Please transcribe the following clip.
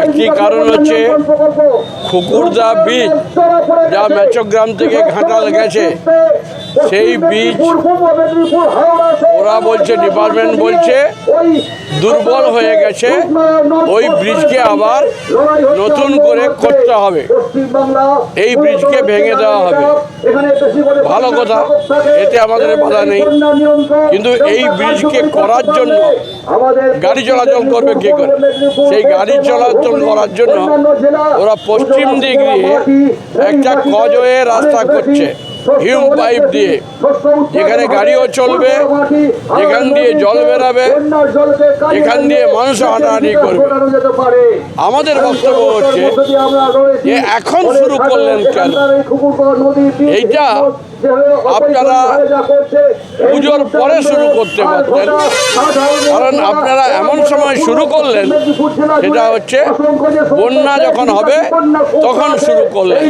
একটি কারণ হচ্ছে খুকুরদা বীজ যা মেচগ্রাম থেকে ঘাটাল গেছে সেই বীজ ওরা বলছে ডিপার্টমেন্ট বলছে দুর্বল হয়ে গেছে ওই ব্রিজকে আবার নতুন করে করতে হবে। এই ব্রিজকে ভেঙে দেওয়া হবে। ভালো কথা এতে আমাদের বাধা নেই। কিন্তু এই ব্রিজকে করার জন্য গাড়ি চলাচল করবে কে করে? সেই গাড়ি চলাচল করার জন্য ওরা পশ্চিম দিক দিয়ে একটা কজয়ে রাস্তা করছে। হিউম পাইপ দিয়ে যেখানে গাড়িও চলবে যেখান দিয়ে জল বেরাবে যেখান দিয়ে মানুষ হাঁটাহাঁটি করবে। আমাদের বক্তব্য হচ্ছে যে এখন শুরু করলেন কেন? এইটা আপনারা পুজোর পরে শুরু করতে পারতেন। কারণ আপনারা এমন সময় শুরু করলেন সেটা হচ্ছে বন্যা যখন হবে তখন শুরু করলেন।